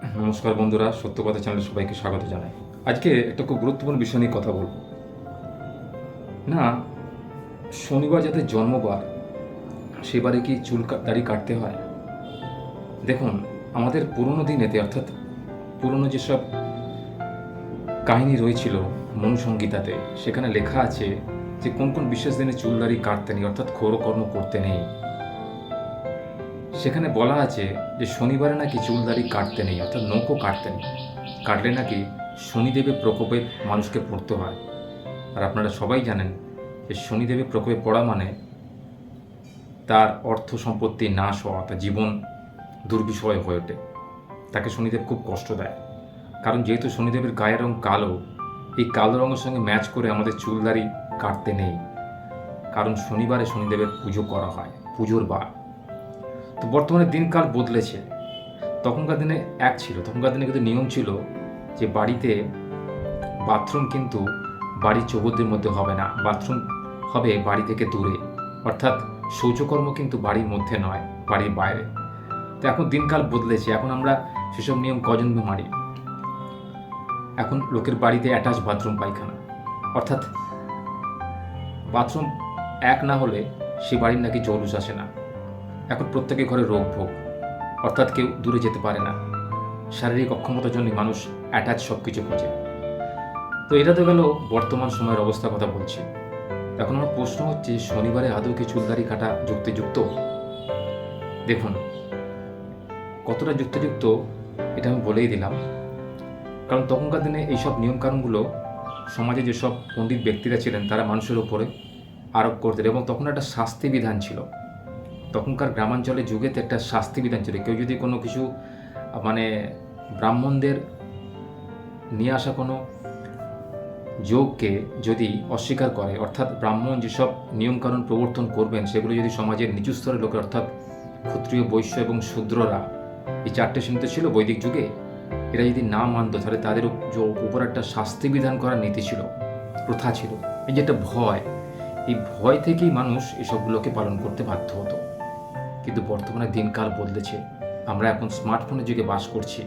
নমস্কার বন্ধুরা সত্য কথা চ্যানেলে সবাইকে স্বাগত জানাই। আজকে একটা খুব গুরুত্বপূর্ণ বিষয় নিয়ে কথা বলব। না, শনিবার যাতে জন্মবার, সেবারে কি চুল দাড়ি কাটতে হয়? দেখুন, আমাদের পুরনো দিনেতে অর্থাৎ পুরনো যেসব কাহিনী রয়েছিল মনুসংগীতাতে সেখানে লেখা আছে যে কোন কোন বিশেষ দিনে চুল দাড়ি কাটতে নেই, অর্থাৎ ক্ষৌরকর্ম করতে নেই। সেখানে বলা আছে যে শনিবারে নাকি চুল দাড়ি কাটতে নেই, অর্থাৎ নখও কাটতে নেই। কাটলে নাকি শনিদেবের প্রকোপে মানুষকে পড়তে হয়। আর আপনারা সবাই জানেন যে শনিদেবের প্রকোপে পড়া মানে তার অর্থ সম্পত্তি নাশ হওয়া, তার জীবন দুর্বিষয় হয়ে ওঠে। তাকে শনিদেব খুব কষ্ট দেয়। কারণ যেহেতু শনিদেবের গায়ের রং কালো, এই কালো রঙের সঙ্গে ম্যাচ করে আমাদের চুল দাড়ি কাটতে নেই। কারণ শনিবারে শনিদেবের পুজো করা হয়, পুজোর বার। তো বর্তমানে দিনকাল বদলেছে। তখনকার দিনে এক ছিল, তখনকার দিনে কিন্তু নিয়ম ছিল যে বাড়িতে বাথরুম কিন্তু বাড়ির চৌহদ্দির মধ্যে হবে না, বাথরুম হবে বাড়ি থেকে দূরে। অর্থাৎ শৌচকর্ম কিন্তু বাড়ির মধ্যে নয়, বাড়ির বাইরে। তো এখন দিনকাল বদলেছে, এখন আমরা সেসব নিয়ম কজন্মে মারি এখন লোকের বাড়িতে অ্যাটাচ বাথরুম পায়খানা। অর্থাৎ বাথরুম এক না হলে সে বাড়ির নাকি জৌলুস আসে না। এখন প্রত্যেকের ঘরে রোগ ভোগ। অর্থাৎ কেউ দূরে যেতে পারে না। শারীরিক অক্ষমতার জন্য মানুষ অ্যাটাচ সব কিছু খোঁজে। তো এটা তো গেল বর্তমান সময়ের অবস্থার কথা বলছি। এখন আমার প্রশ্ন হচ্ছে, শনিবারে আদৌ কি চুলদারি কাটা যুক্তিযুক্ত? দেখুন, কতটা যুক্তিযুক্ত এটা আমি বলেই দিলাম। কারণ তখনকার দিনে এইসব নিয়মকানুনগুলো সমাজে যেসব পণ্ডিত ব্যক্তিরা ছিলেন, তারা মানুষের উপরে আরোপ করতেন এবং তখন একটা শাস্তি বিধান ছিল। তখনকার গ্রামাঞ্চলে যুগেতে একটা শাস্তি বিধান ছিল। কেউ যদি কোনো কিছু মানে ব্রাহ্মণদের নিয়ে আসা কোনো যোগকে যদি অস্বীকার করে, অর্থাৎ ব্রাহ্মণ যেসব নিয়মকানুন প্রবর্তন করবেন, সেগুলো যদি সমাজের নিচু স্তরের লোকের, অর্থাৎ ক্ষত্রিয়, বৈশ্য এবং শূদ্ররা, এই চারটে শ্রেণীতে ছিল বৈদিক যুগে, এরা যদি না মানত, তাহলে তাদের উপর একটা শাস্তি বিধান করার নীতি ছিল, প্রথা ছিল। এই যে একটা ভয়, এই ভয় থেকেই মানুষ এসবগুলোকে পালন করতে বাধ্য হতো। কিন্তু বর্তমানে দিনকাল বদলেছে। আমরা এখন স্মার্টফোনের যুগে বাস করছি।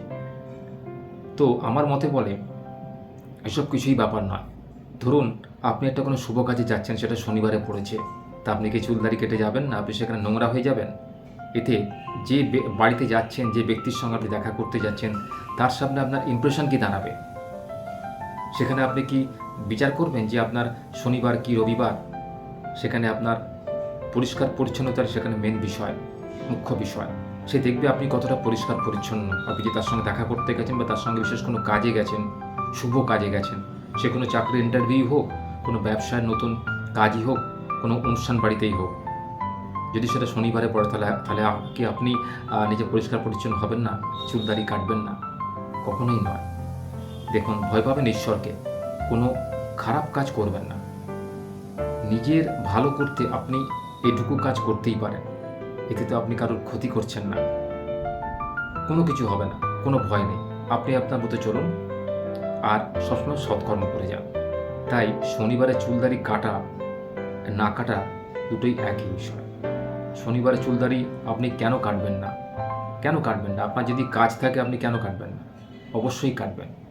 তো আমার মতে বলে, এসব কিছুই ব্যাপার নয়। ধরুন, আপনি একটা কোনো শুভ কাজে যাচ্ছেন, সেটা শনিবারে পড়েছে। তা আপনি কি চুলদারি কেটে যাবেন না? আপনি সেখানে নোংরা হয়ে যাবেন? এতে যে বাড়িতে যাচ্ছেন, যে ব্যক্তির সঙ্গে আপনি দেখা করতে যাচ্ছেন, তার সামনে আপনার ইমপ্রেশন কি দাঁড়াবে? সেখানে আপনি কি বিচার করবেন যে আপনার শনিবার কি রবিবার? সেখানে আপনার পরিষ্কার পরিচ্ছন্নতার সেখানে মেন বিষয়। মুখ্য বিষয়। সে দেখবে আপনি কতটা পরিষ্কার, পরিচ্ছন্ন। আপনি যে তার সঙ্গে দেখা করতে গেছেন বা তার সঙ্গে বিশেষ কোনো কাজে গেছেন, শুভ কাজে গেছেন, সে কোনো চাকরির ইন্টারভিউ হোক, কোনো ব্যবসায় নতুন কাজই হোক, কোনো অনুষ্ঠান বাড়িতেই হোক। যদি সেটা শনিবারে পড়ে, তাহলে তাহলে কি আপনি নিজে পরিষ্কার, পরিচ্ছন্ন হবেন না? চুলদারি কাটবেন না? কখনোই নয়। দেখুন, ভয় পাবেন ঈশ্বরকে। কোনো খারাপ কাজ করবেন না। নিজের ভালো করতে আপনি এটুকু কাজ করতেই পারেন। এতে তো আপনি কারোর ক্ষতি করছেন না। কোনো কিছু হবে না, কোনো ভয় নেই। আপনি আপনার মতো চলুন। আর সবসময় সৎকর্ম করে যান। তাই শনিবারে চুলদারি কাটা, না কাটা দুটোই একই বিষয়। শনিবারে চুলদারি আপনি কেন কাটবেন না? কেন কাটবেন না? আপনার যদি কাজ থাকে, আপনি কেন কাটবেন না? অবশ্যই কাটবেন।